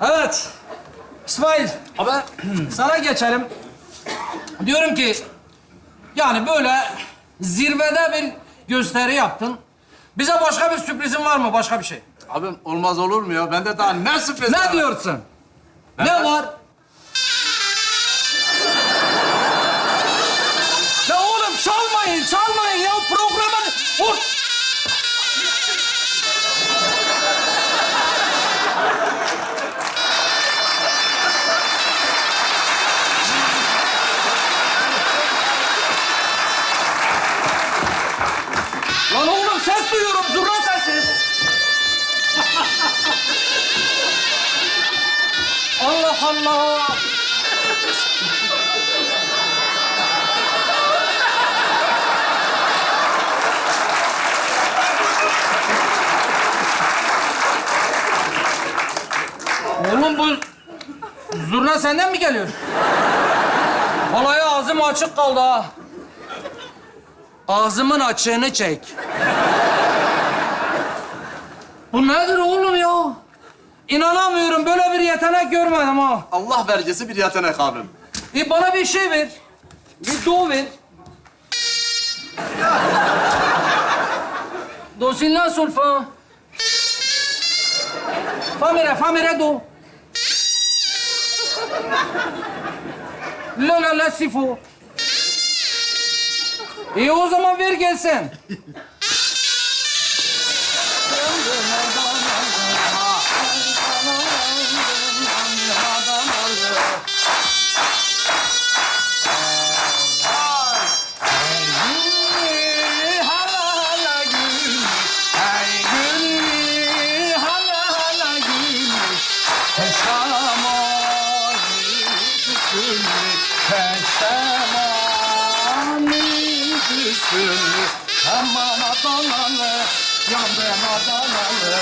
Evet. İsmail. Abi sana geçelim. Diyorum ki yani böyle zirvede bir gösteri yaptın. Bize başka bir sürprizin var mı? Başka bir şey. Abim olmaz olur mu ya? Bende daha ne sürpriz Ne var? diyorsun? Ne var? Duyuyorum, zurna sesi. Allah Allah. Oğlum bu zurna senden mi geliyor? Vallahi ağzım açık kaldı ha. Ağzımın açığını çek. Bu nedir oğlum ya? İnanamıyorum. Böyle bir yetenek görmedim ha. Allah vergisi bir yetenek abim. E bana bir şey ver. Bir do ver. do si la sol fa. Fa mi re fa mi re do. La la la si fo. E o zaman ver gelsin. Aman Adanalı, yandım Adanalı.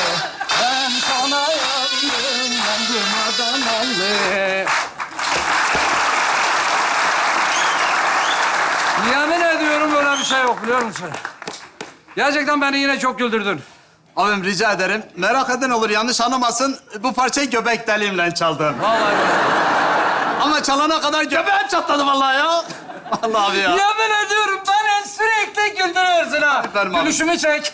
Ben sana yandım, yandım Adanalı. Yemin ediyorum böyle bir şey yok biliyor musun? Gerçekten beni yine çok güldürdün. Abim rica ederim. Merak eden olur yanlış anlamasın. Bu parçayı göbek deliğimle çaldım. Vallahi. Ama çalana kadar göbeğim çatladı vallahi ya. Vallahi abi ya. Yemin ediyorum beni sürekli güldürüyorsun ha. Aferin abi. Gülüşümü çek.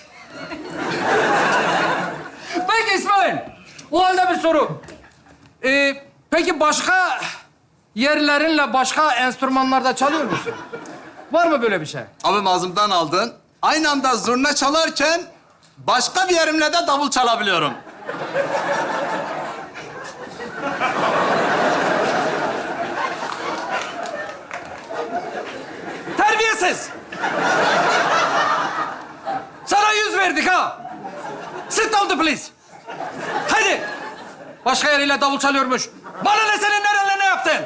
Peki İsmail, o halde bir soru. Ee, peki başka yerlerinle başka enstrümanlarda çalıyor musun? Var mı böyle bir şey? Abim ağzımdan aldın. Aynı anda zurna çalarken başka bir yerimle de davul çalabiliyorum. Please! Hadi! Başka yeriyle davul çalıyormuş. Bana ne senin nerenle ne yaptın?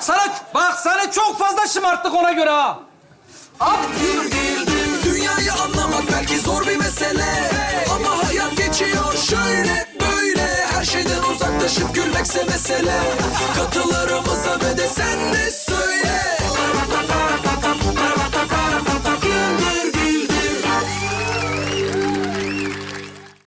Sana, bak seni çok fazla şımarttık ona göre ha! Dünyayı anlamak belki zor bir mesele Ama hayat geçiyor şöyle böyle Her şeyden uzaklaşıp gülmekse mesele